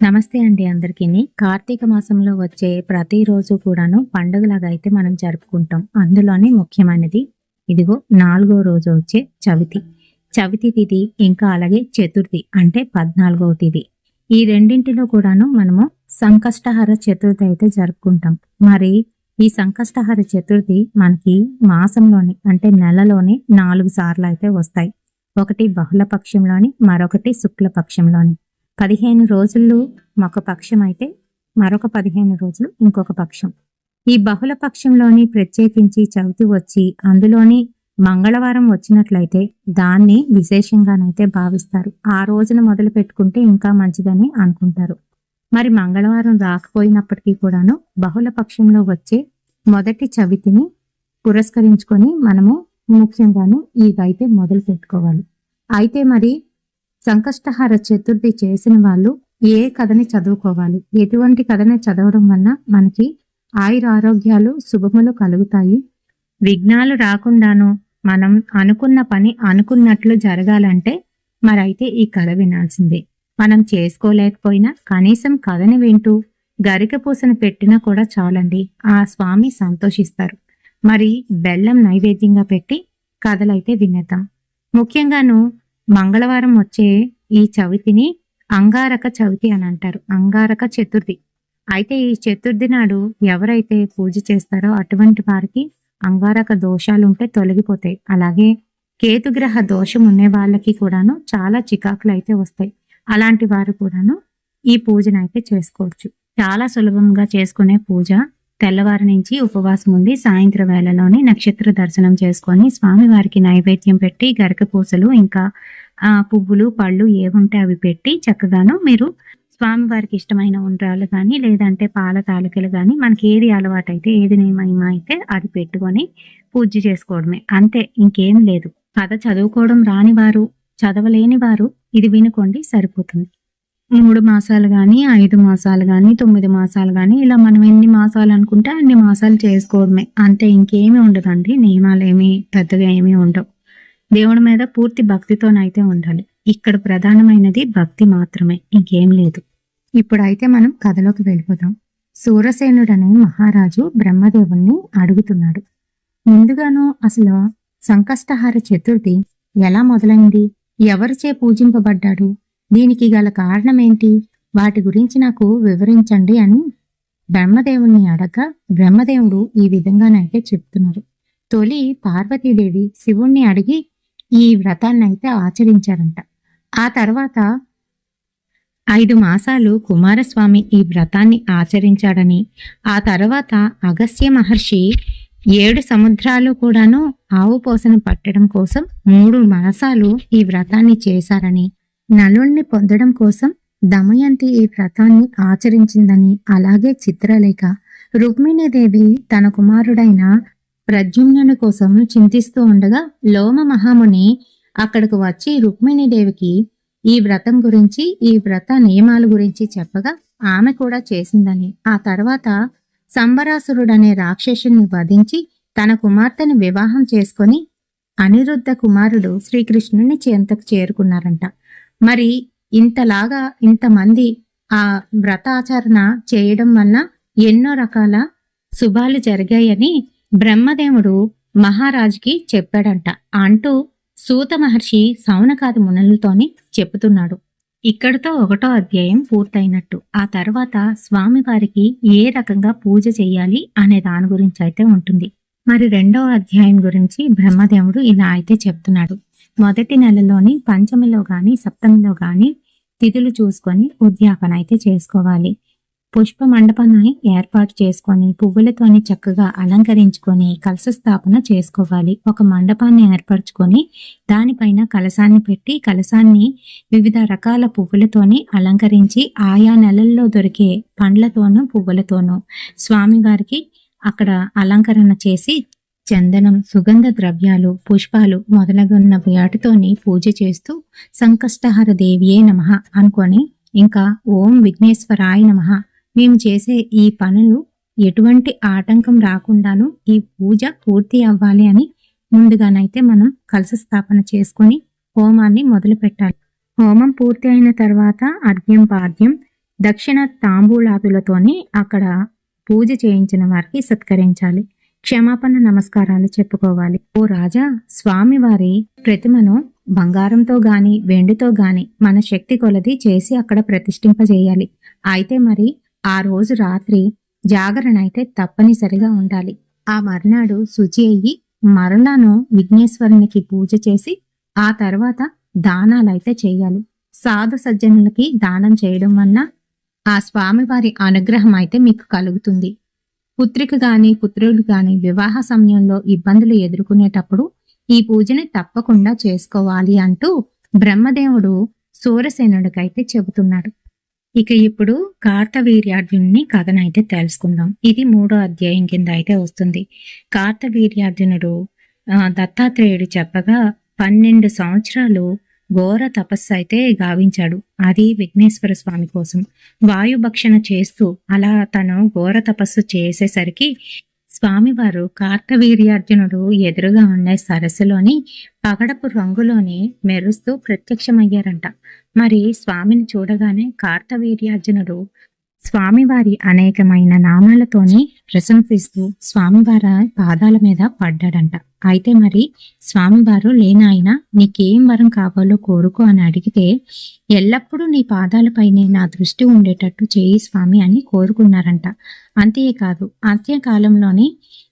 నమస్తే అండి అందరికీ. కార్తీక మాసంలో వచ్చే ప్రతిరోజు కూడాను పండుగలాగా అయితే మనం జరుపుకుంటాం. అందులోనే ముఖ్యమైనది ఇదిగో నాలుగో రోజు వచ్చే చవితి. చవితి తిథి ఇంకా అలాగే చతుర్థి అంటే పద్నాలుగవ తిథి ఈ రెండింటిలో కూడాను మనము సంకష్టహర చతుర్థి అయితే జరుపుకుంటాం. మరి ఈ సంకష్టహర చతుర్థి మనకి మాసంలోని అంటే నెలలోని నాలుగు సార్లు అయితే వస్తాయి. ఒకటి బహుళ పక్షంలోని మరొకటి శుక్ల పక్షంలోని పదిహేను రోజులు ఒక పక్షం అయితే మరొక పదిహేను రోజులు ఇంకొక పక్షం. ఈ బహుళ పక్షంలోని ప్రత్యేకించి చవితి వచ్చి అందులోని మంగళవారం వచ్చినట్లయితే దాన్ని విశేషంగానైతే భావిస్తారు. ఆ రోజున మొదలు పెట్టుకుంటే ఇంకా మంచిదని అనుకుంటారు. మరి మంగళవారం రాకపోయినప్పటికీ కూడాను బహుళ పక్షంలో వచ్చే మొదటి చవితిని పురస్కరించుకొని మనము ముఖ్యంగాను ఇదైతే మొదలు పెట్టుకోవాలి. అయితే మరి సంకష్టహార చతుర్థి చేసిన వాళ్ళు ఏ కథని చదువుకోవాలి? ఎటువంటి కథని చదవడం వల్ల మనకి ఆయుర ఆరోగ్యాలు శుభములు కలుగుతాయి? విఘ్నాలు రాకుండాను మనం అనుకున్న పని అనుకున్నట్లు జరగాలంటే మరైతే ఈ కథ వినాల్సిందే. మనం చేసుకోలేకపోయినా కనీసం కథని వింటూ గరిక పూసను పెట్టినా కూడా చాలండి. ఆ స్వామి సంతోషిస్తారు. మరి బెల్లం నైవేద్యంగా పెట్టి కథలైతే వినేద్దాం. ముఖ్యంగాను మంగళవారం వచ్చే ఈ చవితిని అంగారక చవితి అని అంటారు. అంగారక చతుర్థి. అయితే ఈ చతుర్థి నాడు ఎవరైతే పూజ చేస్తారో అటువంటి వారికి అంగారక దోషాలు ఉంటే తొలగిపోతాయి. అలాగే కేతుగ్రహ దోషం ఉండే వాళ్ళకి కూడాను చాలా చికాకులు అయితే వస్తాయి. అలాంటి వారు కూడాను ఈ పూజను అయితే చేసుకోవచ్చు. చాలా సులభంగా చేసుకునే పూజ తెల్లవారి నుంచి ఉపవాసం ఉండి సాయంత్రం వేళలోనే నక్షత్ర దర్శనం చేసుకొని స్వామివారికి నైవేద్యం పెట్టి గరక పూసలు ఇంకా ఆ పువ్వులు పళ్ళు ఏముంటే అవి పెట్టి చక్కగాను మీరు స్వామివారికి ఇష్టమైన ఉండ్రాలు కానీ లేదంటే పాల తాలికలు కానీ మనకి ఏది అలవాటు అయితే ఏది నియమం అయితే అది పెట్టుకొని పూజ చేసుకోవడమే. అంతే ఇంకేం లేదు. కథ చదువుకోవడం రాని వారు చదవలేని వారు ఇది వినుకోండి సరిపోతుంది. మూడు మాసాలు కానీ ఐదు మాసాలు కానీ తొమ్మిది మాసాలు కానీ ఇలా మనం ఎన్ని మాసాలు అనుకుంటే అన్ని మాసాలు చేసుకోవడమే. అంతే ఇంకేమీ ఉండదండి. నియమాలు ఏమీ పెద్దగా ఏమీ ఉండవు. దేవుడి మీద పూర్తి భక్తితోనైతే ఉండాలి. ఇక్కడ ప్రధానమైనది భక్తి మాత్రమే. ఇంకేం లేదు. ఇప్పుడైతే మనం కథలోకి వెళ్ళిపోదాం. సూరసేనుడనే మహారాజు బ్రహ్మదేవుణ్ణి అడుగుతున్నాడు. ముందుగాను అసలు సంకష్టహార చతుర్థి ఎలా మొదలైంది? ఎవరిచే పూజింపబడ్డాడు? దీనికి గల కారణమేంటి? వాటి గురించి నాకు వివరించండి అని బ్రహ్మదేవుణ్ణి అడగ బ్రహ్మదేవుడు ఈ విధంగానైతే చెప్తున్నారు. తొలి పార్వతీదేవి శివుణ్ణి అడిగి ఈ వ్రతాన్ని అయితే ఆచరించారంట. ఆ తర్వాత ఐదు మాసాలు కుమారస్వామి ఈ వ్రతాన్ని ఆచరించాడని ఆ తర్వాత అగస్త్య మహర్షి ఏడు సముద్రాలు కూడాను ఆవు పోసను పట్టడం కోసం మూడు మాసాలు ఈ వ్రతాన్ని చేశారని నలుణ్ణి పొందడం కోసం దమయంతి ఈ వ్రతాన్ని ఆచరించిందని అలాగే చిత్రలేఖ. రుక్మిణీదేవి తన కుమారుడైన ప్రద్యుమ్నుని కోసం చింతిస్తూ ఉండగా లోమ మహాముని అక్కడకు వచ్చి రుక్మిణీదేవికి ఈ వ్రతం గురించి ఈ వ్రత నియమాల గురించి చెప్పగా ఆమె కూడా చేసిందని. ఆ తర్వాత సంబరాసురుడనే రాక్షసుని వధించి తన కుమార్తెను వివాహం చేసుకొని అనిరుద్ధ కుమారుడు శ్రీకృష్ణుని చెంతకు చేరుకున్నారంట. మరి ఇంతలాగా ఇంతమంది ఆ వ్రతాచరణ చేయడం వల్ల ఎన్నో రకాల శుభాలు జరిగాయని బ్రహ్మదేవుడు మహారాజుకి చెప్పాడంట. అంటూ సూత మహర్షి సౌనకాది మునులతోని చెప్పుతున్నాడు ఇక్కడితో ఒకటో అధ్యాయం పూర్తయినట్టు. ఆ తర్వాత స్వామివారికి ఏ రకంగా పూజ చేయాలి అనే దాని గురించి అయితే ఉంటుంది. మరి రెండవ అధ్యాయం గురించి బ్రహ్మదేవుడు ఇలా అయితే చెప్తున్నాడు. మొదటి నెలలోని పంచమిలో కానీ సప్తమిలో కానీ తిథులు చూసుకొని ఉద్యాపన అయితే చేసుకోవాలి. పుష్ప మండపాన్ని ఏర్పాటు చేసుకొని పువ్వులతోని చక్కగా అలంకరించుకొని కలశ స్థాపన చేసుకోవాలి. ఒక మండపాన్ని ఏర్పరచుకొని దానిపైన కలశాన్ని పెట్టి కలశాన్ని వివిధ రకాల పువ్వులతోని అలంకరించి ఆయా నెలల్లో దొరికే పండ్లతోనూ పువ్వులతోనూ స్వామివారికి అక్కడ అలంకరణ చేసి చందనం సుగంధ ద్రవ్యాలు పుష్పాలు మొదలగున్న వాటితోని పూజ చేస్తూ సంకష్టహర దేవియే నమ అనుకొని ఇంకా ఓం విఘ్నేశ్వరాయ నమ. మేము చేసే ఈ పనులు ఎటువంటి ఆటంకం రాకుండాను ఈ పూజ పూర్తి అవ్వాలి అని ముందుగానైతే మనం కలశ స్థాపన చేసుకొని హోమాన్ని మొదలు పెట్టాలి. హోమం పూర్తి అయిన తర్వాత అర్ఘ్యం పాద్యం దక్షిణ తాంబూలాదులతోని అక్కడ పూజ చేయించిన వారికి సత్కరించాలి. క్షమాపణ నమస్కారాలు చెప్పుకోవాలి. ఓ రాజా స్వామివారి ప్రతిమను బంగారంతో గాని వెండితో గాని మన శక్తి కొలది చేసి అక్కడ ప్రతిష్ఠింపజేయాలి. అయితే మరి ఆ రోజు రాత్రి జాగరణ అయితే తప్పనిసరిగా ఉండాలి. ఆ మర్నాడు శుచి అయ్యి మరలాను విఘ్నేశ్వరునికి పూజ చేసి ఆ తర్వాత దానాలైతే చేయాలి. సాధు సజ్జనులకి దానం చేయడం వల్ల ఆ స్వామివారి అనుగ్రహం అయితే మీకు కలుగుతుంది. పుత్రిక గాని పుత్రుడు గాని వివాహ సమయంలో ఇబ్బందులు ఎదుర్కొనేటప్పుడు ఈ పూజని తప్పకుండా చేసుకోవాలి అంటూ బ్రహ్మదేవుడు సూరసేనుడికైతే చెబుతున్నాడు. ఇక ఇప్పుడు కార్తవీర్యార్జునుని కథనైతే తెలుసుకుందాం. ఇది మూడో అధ్యాయం కింద అయితే వస్తుంది. కార్తవీర్యార్జునుడు ఆ, దత్తాత్రేయుడు చెప్పగా పన్నెండు సంవత్సరాలు ఘోర తపస్సు అయితే గావించాడు. అది విఘ్నేశ్వర స్వామి కోసం. వాయుభక్షణ చేస్తూ అలా తను ఘోర తపస్సు చేసేసరికి స్వామివారు కార్తవీర్యార్జునుడు ఎదురుగా ఉండే సరస్సులోని పగడపు రంగులోని మెరుస్తూ ప్రత్యక్షమయ్యారంట. మరి స్వామిని చూడగానే కార్తవీర్యార్జునుడు స్వామివారి అనేకమైన నామాలతోని ప్రశంసిస్తూ స్వామివారి పాదాల మీద పడ్డాడంట. అయితే మరి స్వామివారు లేనాయన నీకేం వరం కావాలో కోరుకో అని అడిగితే ఎల్లప్పుడూ నీ పాదాలపైనే నా దృష్టి ఉండేటట్టు చేయి స్వామి అని కోరుకున్నారంట. అంతేకాదు అంత్యకాలంలోనే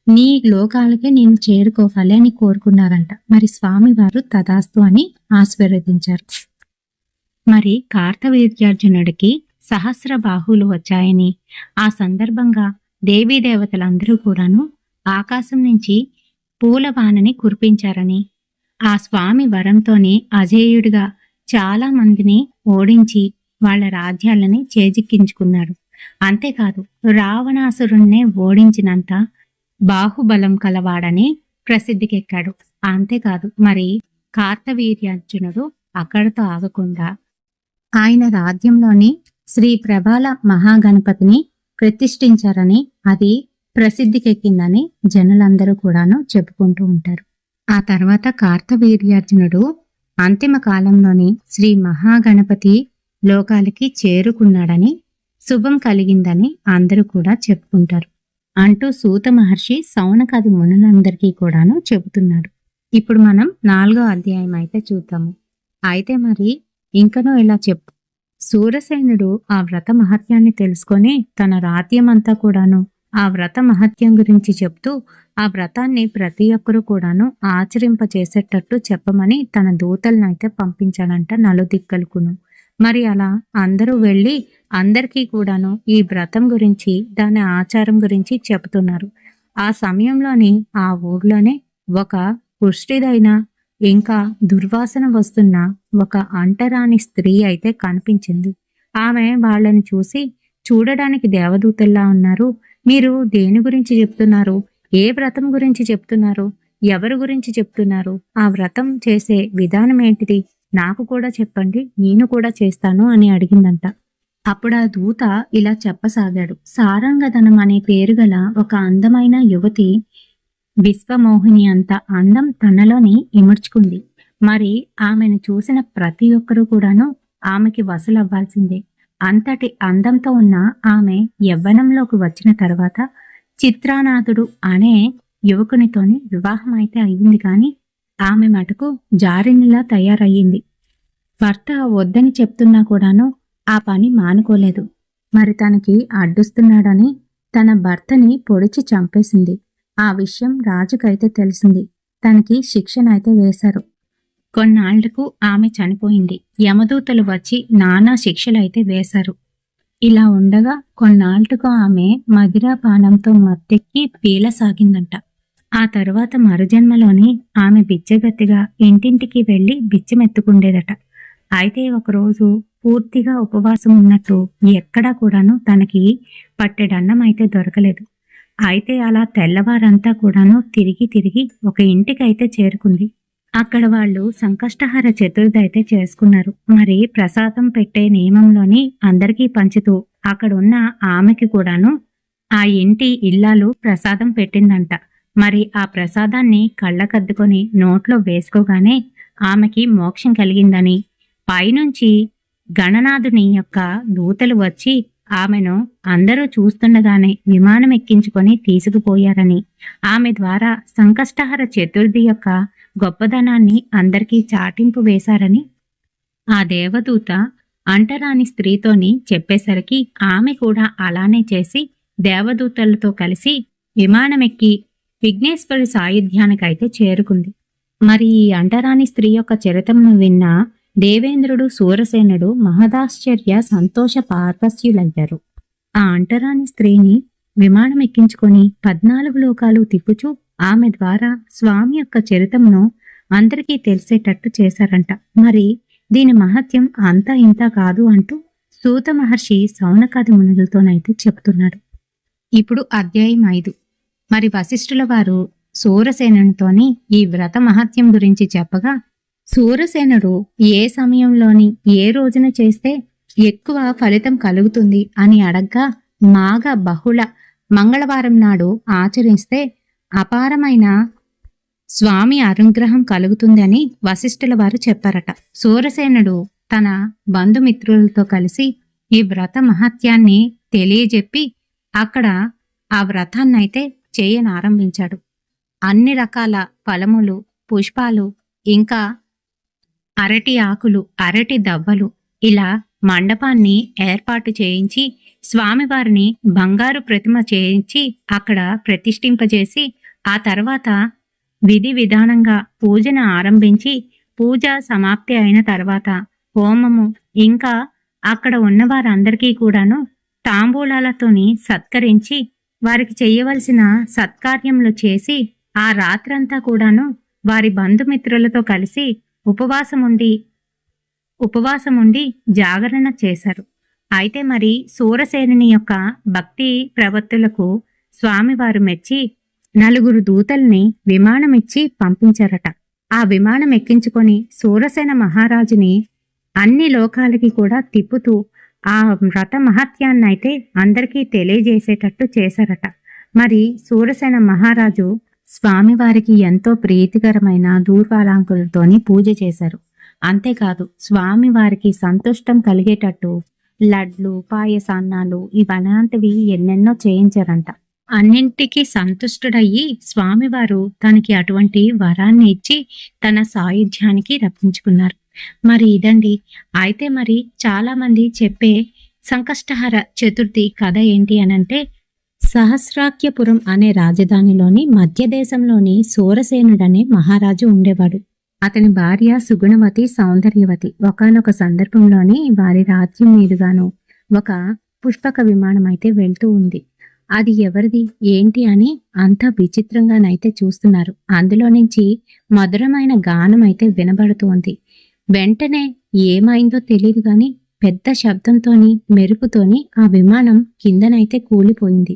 నీ లోకాలకే నేను చేరుకోవాలి అని కోరుకున్నారంట. మరి స్వామివారు తదాస్తు అని ఆశీర్వదించారు. మరి కార్తవీర్యార్జునుడికి సహస్ర బాహువులు వచ్చాయని. ఆ సందర్భంగా దేవీ దేవతలందరూ కూడాను ఆకాశం నుంచి పూలవానని కురిపించారని. ఆ స్వామి వరంతోనే అజేయుడిగా చాలా మందిని ఓడించి వాళ్ళ రాజ్యాలని చేజిక్కించుకున్నాడు. అంతేకాదు రావణాసురుణ్ణే ఓడించినంత బాహుబలం కలవాడని ప్రసిద్ధికెక్కాడు. అంతేకాదు మరి కార్తవీర్యార్జునుడు అక్కడతో ఆగకుండా ఆయన రాజ్యంలోని శ్రీ ప్రభాల మహాగణపతిని ప్రతిష్ఠించారని అది ప్రసిద్ధికెక్కిందని జనులందరూ కూడాను చెప్పుకుంటూ ఉంటారు. ఆ తర్వాత కార్తవీర్యార్జునుడు అంతిమ కాలంలోని శ్రీ మహాగణపతి లోకాలకి చేరుకున్నాడని శుభం కలిగిందని అందరూ కూడా చెప్పుకుంటారు. అంటూ సూత మహర్షి సౌనకాది మునులందరికీ కూడాను చెబుతున్నాడు. ఇప్పుడు మనం నాలుగో అధ్యాయం అయితే చూద్దాము. అయితే మరి ఇంకనూ ఇలా చెప్పు. సూరసేనుడు ఆ వ్రత మహత్యాన్ని తెలుసుకొని తన రాత్యమంతా కూడాను ఆ వ్రత మహత్యం గురించి చెప్తూ ఆ వ్రతాన్ని ప్రతి ఒక్కరూ కూడాను ఆచరింపచేసేటట్టు చెప్పమని తన దూతలనైతే అయితే పంపించాడంట నలుదిక్కలుకును. మరి అలా అందరూ వెళ్ళి అందరికీ కూడాను ఈ వ్రతం గురించి దాని ఆచారం గురించి చెబుతున్నారు. ఆ సమయంలోని ఆ ఊర్లోనే ఒక పుష్టిదైన ఇంకా దుర్వాసన వస్తున్న ఒక అంటరాని స్త్రీ అయితే కనిపించింది. ఆమె వాళ్ళని చూసి చూడడానికి దేవదూతల్లా ఉన్నారు? మీరు దేని గురించి చెప్తున్నారు? ఏ వ్రతం గురించి చెప్తున్నారు? ఎవరి గురించి చెప్తున్నారు? ఆ వ్రతం చేసే విధానం ఏంటిది? నాకు కూడా చెప్పండి నేను కూడా చేస్తాను అని అడిగిందంట. అప్పుడు ఆ దూత ఇలా చెప్పసాగాడు. సారంగధనం అనే పేరు గల ఒక అందమైన యువతి విశ్వమోహిని అంత అందం తనలోని ఇమర్చుకుంది మరి ఆమెను చూసిన ప్రతి ఒక్కరూ కూడాను ఆమెకి వసలవ్వాల్సిందే. అంతటి అందంతో ఉన్న ఆమె యవ్వనంలోకి వచ్చిన తర్వాత చిత్రానాథుడు అనే యువకునితోని వివాహం అయితే అయ్యింది కానీ ఆమె మటుకు జారినిలా తయారయ్యింది. భర్త వద్దని చెప్తున్నా కూడాను ఆ పని మానుకోలేదు. మరి తనకి అడ్డుస్తున్నాడని తన భర్తని పొడిచి చంపేసింది. ఆ విషయం రాజుకైతే తెలిసింది. తనకి శిక్షణ అయితే వేశారు. కొన్నాళ్ళకు ఆమె చనిపోయింది. యమదూతలు వచ్చి నానా శిక్షలైతే వేశారు. ఇలా ఉండగా కొన్నాళ్ళకు ఆమె మదిరాపానంతో మత్తెక్కి పీలసాగిందంట ఆ తరువాత మరుజన్మలోని ఆమె బిచ్చగత్తిగా ఇంటింటికి వెళ్ళి బిచ్చమెత్తుకుండేదట. అయితే ఒకరోజు పూర్తిగా ఉపవాసం ఉన్నట్టు ఎక్కడా కూడాను తనకి పట్టెడన్నం అయితే దొరకలేదు. అయితే అలా తెల్లవారంతా కూడాను తిరిగి తిరిగి ఒక ఇంటికైతే చేరుకుంది. అక్కడ వాళ్ళు సంకష్టహార చతుర్థి అయితే చేసుకున్నారు. మరి ప్రసాదం పెట్టే నియమంలోని అందరికీ పంచుతూ అక్కడున్న ఆమెకి కూడాను ఆ ఇంటి ఇల్లాలు ప్రసాదం పెట్టిందంట. మరి ఆ ప్రసాదాన్ని కళ్ళకద్దుకొని నోట్లో వేసుకోగానే ఆమెకి మోక్షం కలిగిందని పైనుంచి గణనాథుని యొక్క దూతలు వచ్చి ఆమెను అందరూ చూస్తుండగానే విమానం ఎక్కించుకొని తీసుకుపోయారని ఆమె ద్వారా సంకష్టహర చతుర్థి యొక్క గొప్పదనాన్ని అందరికీ చాటింపు వేశారని ఆ దేవదూత అంటరాని స్త్రీతోని చెప్పేసరికి ఆమె కూడా అలానే చేసి దేవదూతలతో కలిసి విమానమెక్కి విఘ్నేశ్వరి సాయుధ్యానికైతే చేరుకుంది. మరి ఈ అంటరాని స్త్రీ యొక్క చరితమును విన్న దేవేంద్రుడు సూరసేనుడు మహదాశ్చర్య సంతోష పార్వస్యులయ్యారు ఆ అంటరాని స్త్రీని విమానం ఎక్కించుకొని పద్నాలుగు లోకాలు తిప్పుచూ ఆమె ద్వారా స్వామి యొక్క చరితమును అందరికీ తెలిసేటట్టు చేశారంట. మరి దీని మహత్యం అంతా ఇంత కాదు అంటూ సూత మహర్షి సౌనకాది మునులతోనైతే చెప్తున్నాడు ఇప్పుడు అధ్యాయం ఐదు. మరి వశిష్ఠుల వారు సూరసేనునితోని ఈ వ్రత మహత్యం గురించి చెప్పగా సూరసేనుడు ఏ సమయంలోని ఏ రోజున చేస్తే ఎక్కువ ఫలితం కలుగుతుంది అని అడగ్గా మాగ బహుళ మంగళవారం నాడు ఆచరిస్తే అపారమైన స్వామి అనుగ్రహం కలుగుతుందని వశిష్ఠుల వారు చెప్పారట. సూరసేనుడు తన బంధుమిత్రులతో కలిసి ఈ వ్రత మహత్యాన్ని తెలియజెప్పి అక్కడ ఆ వ్రతాన్నైతే చేయనారంభించాడు. అన్ని రకాల ఫలములు పుష్పాలు ఇంకా అరటి ఆకులు అరటి దవ్వలు ఇలా మండపాన్ని ఏర్పాటు చేయించి స్వామివారిని బంగారు ప్రతిమ చేయించి అక్కడ ప్రతిష్ఠింపజేసి ఆ తర్వాత విధి విధానంగా పూజను ఆరంభించి పూజ సమాప్తి అయిన తర్వాత హోమము. ఇంకా అక్కడ ఉన్న వారందరికీ కూడాను తాంబూలాలతోని సత్కరించి వారికి చేయవలసిన సత్కార్యములు చేసి ఆ రాత్రంతా కూడాను వారి బంధుమిత్రులతో కలిసి ఉపవాసముండి ఉపవాసముండి జాగరణ చేశారు. అయితే మరి సూరసేనుని యొక్క భక్తి ప్రవత్తులకు స్వామివారు మెచ్చి నలుగురు దూతల్ని విమానమిచ్చి పంపించారట. ఆ విమానం ఎక్కించుకొని సూరసేన మహారాజుని అన్ని లోకాలకి కూడా తిప్పుతూ ఆ వ్రత మహత్యాన్నైతే అందరికీ తెలియజేసేటట్టు చేశారట. మరి సూరసేన మహారాజు స్వామివారికి ఎంతో ప్రీతికరమైన దూర్వాలాంకులతోని పూజ చేశారు. అంతేకాదు స్వామివారికి సంతుష్టం కలిగేటట్టు లడ్లు పాయసాన్నాలు ఇవలాంటివి ఎన్నెన్నో చేయించారంట. అన్నింటికి సంతుష్టుడయ్యి స్వామివారు తనకి అటువంటి వరాన్ని ఇచ్చి తన సాయుధ్యానికి రప్పించుకున్నారు. మరి ఇదండి. అయితే మరి చాలా మంది చెప్పే సంకష్టహర చతుర్థి కథ ఏంటి అనంటే సహస్రాఖ్యపురం అనే రాజధానిలోని మధ్యదేశంలోని సూరసేనుడనే మహారాజు ఉండేవాడు. అతని భార్య సుగుణవతి సౌందర్యవతి. ఒకనొక సందర్భంలోని వారి రాజ్యం మీదుగాను ఒక పుష్పక విమానం అయితే వెళ్తూ ఉంది. అది ఎవరిది? ఏంటి అని అంతా విచిత్రంగానైతే చూస్తున్నారు. అందులో నుంచి మధురమైన గానం అయితే వినబడుతోంది వెంటనే ఏమైందో తెలియదు గాని పెద్ద శబ్దంతోని మెరుపుతోని ఆ విమానం కిందనైతే కూలిపోయింది.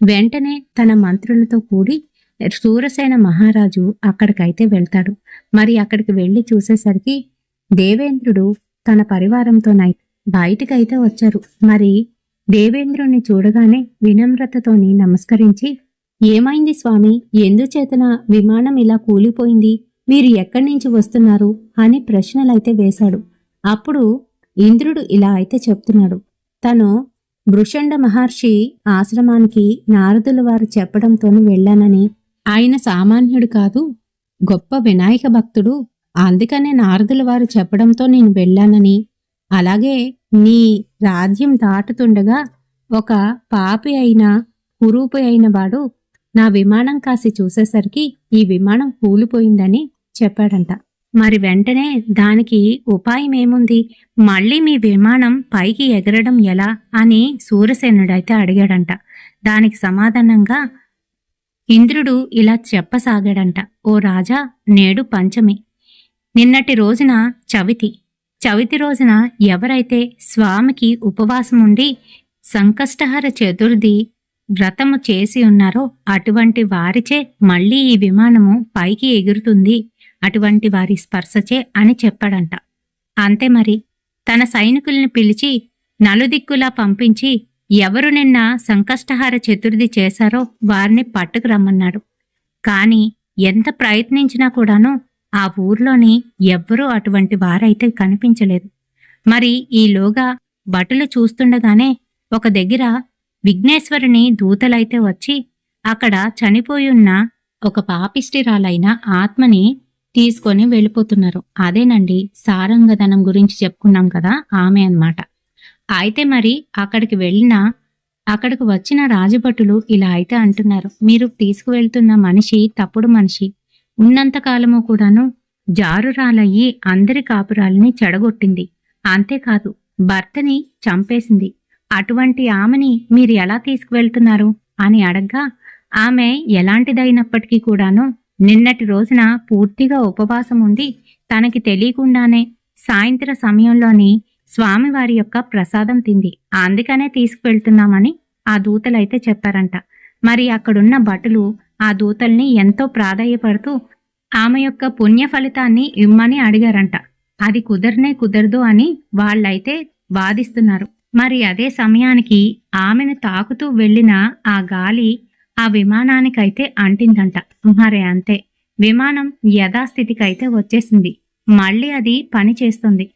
వెంటనే తన మంత్రులతో కూడి సూరసేన మహారాజు అక్కడికైతే వెళ్తాడు. మరి అక్కడికి వెళ్ళి చూసేసరికి దేవేంద్రుడు తన పరివారంతోనై బయటికైతే వచ్చారు. మరి దేవేంద్రుణ్ణి చూడగానే వినమ్రతతోని నమస్కరించి ఏమైంది స్వామి? ఎందుచేతన విమానం ఇలా కూలిపోయింది? మీరు ఎక్కడి నుంచి వస్తున్నారు? అని ప్రశ్నలైతే వేశాడు. అప్పుడు ఇంద్రుడు ఇలా అయితే చెప్తున్నాడు. తను భృషండ మహర్షి ఆశ్రమానికి నారదుల వారు చెప్పడంతోనే వెళ్ళానని ఆయన సామాన్యుడు కాదు గొప్ప వినాయక భక్తుడు. అందుకనే నారదుల వారు చెప్పడంతో నేను వెళ్ళానని. అలాగే నీ రాజ్యం దాటుతుండగా ఒక పాపి అయిన కురూపి అయిన వాడు నా విమానం కాసి చూసేసరికి ఈ విమానం కూలిపోయిందని చెప్పాడంట. మరి వెంటనే దానికి ఉపాయం ఏముంది మళ్ళీ మీ విమానం పైకి ఎగరడం ఎలా? అని సూర్యసేనుడైతే అడిగాడంట. దానికి సమాధానంగా ఇంద్రుడు ఇలా చెప్పసాగాడంట ఓ రాజా నేడు పంచమి. నిన్నటి రోజున చవితి. చవితి రోజున ఎవరైతే స్వామికి ఉపవాసం ఉండి సంకష్టహర చతుర్థి వ్రతము చేసి ఉన్నారో అటువంటి వారిచే మళ్ళీ ఈ విమానము పైకి ఎగురుతుంది అటువంటి వారి స్పర్శచే అని చెప్పాడంట. అంతే మరి. తన సైనికుల్ని పిలిచి నలుదిక్కులా పంపించి ఎవరు నిన్న సంకష్టహార చతుర్థి చేశారో వారిని పట్టుకు రమ్మన్నాడు కాని ఎంత ప్రయత్నించినా కూడాను ఆ ఊర్లోని ఎవ్వరూ అటువంటి వారైతే కనిపించలేదు. మరి ఈలోగా భటులు చూస్తుండగానే ఒక దగ్గర విఘ్నేశ్వరుని దూతలైతే వచ్చి అక్కడ చనిపోయి ఉన్న ఒక పాపిష్టిరాలైన ఆత్మని తీసుకొని వెళ్ళిపోతున్నారు. అదేనండి సారంగధనం గురించి చెప్పుకున్నాం కదా ఆమె అన్నమాట. అయితే మరి అక్కడికి వెళ్ళిన అక్కడికి వచ్చిన రాజభటులు ఇలా అయితే అంటున్నారు. మీరు తీసుకువెళ్తున్న మనిషి తప్పుడు మనిషి. ఉన్నంతకాలము కూడాను జారురాలయ్యి అందరి కాపురాలని చెడగొట్టింది. అంతేకాదు భర్తని చంపేసింది. అటువంటి ఆమెని మీరు ఎలా తీసుకువెళ్తున్నారు? అని అడగ్గా ఆమె ఎలాంటిదైనప్పటికీ కూడాను నిన్నటి రోజున పూర్తిగా ఉపవాసం ఉండి తనకి తెలియకుండానే సాయంత్ర సమయంలోని స్వామివారి యొక్క ప్రసాదం తింది. అందుకనే తీసుకువెళ్తున్నామని ఆ దూతలైతే చెప్పారంట. మరి అక్కడున్న భటులు ఆ దూతల్ని ఎంతో ప్రాధాయపడుతూ ఆమె యొక్క పుణ్య ఫలితాన్ని ఇమ్మని అడిగారంట. అది కుదరనే కుదరదు అని వాళ్ళైతే వాదిస్తున్నారు. మరి అదే సమయానికి ఆమెను తాకుతూ వెళ్ళిన ఆ గాలి ఆ విమానానికైతే అంటిందంట. మరి అంతే. విమానం యథాస్థితికైతే వచ్చేసింది. మళ్ళీ అది పని చేస్తుంది.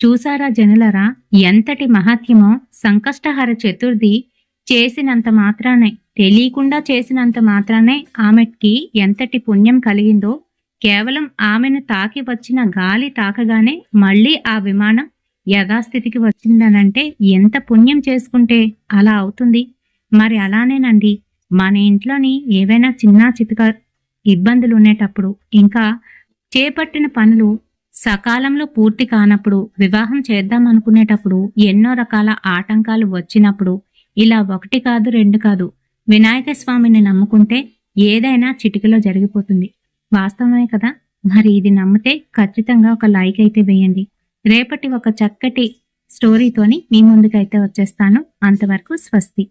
చూసారా జనులరా? ఎంతటి మహత్యమో సంకష్టహర చతుర్థి చేసినంత మాత్రానే తెలియకుండా చేసినంత మాత్రానే ఆమెకి ఎంతటి పుణ్యం కలిగిందో కేవలం ఆమెను తాకి వచ్చిన గాలి తాకగానే మళ్ళీ ఆ విమానం యథాస్థితికి వచ్చిందనంటే ఎంత పుణ్యం చేసుకుంటే అలా అవుతుంది? మరి అలానేనండి. మన ఇంట్లోని ఏవైనా చిన్న చితక ఇబ్బందులు ఉండేటప్పుడు ఇంకా చేపట్టిన పనులు సకాలంలో పూర్తి కానప్పుడు వివాహం చేద్దాం అనుకునేటప్పుడు ఎన్నో రకాల ఆటంకాలు వచ్చినప్పుడు ఇలా ఒకటి కాదు రెండు కాదు వినాయక స్వామిని నమ్ముకుంటే ఏదైనా చిటికలో జరిగిపోతుంది. వాస్తవమే కదా? మరి ఇది నమ్మితే ఖచ్చితంగా ఒక లైక్ అయితే వేయండి. రేపటి ఒక చక్కటి స్టోరీతోని మీ ముందుకైతే వచ్చేస్తాను. అంతవరకు స్వస్తి.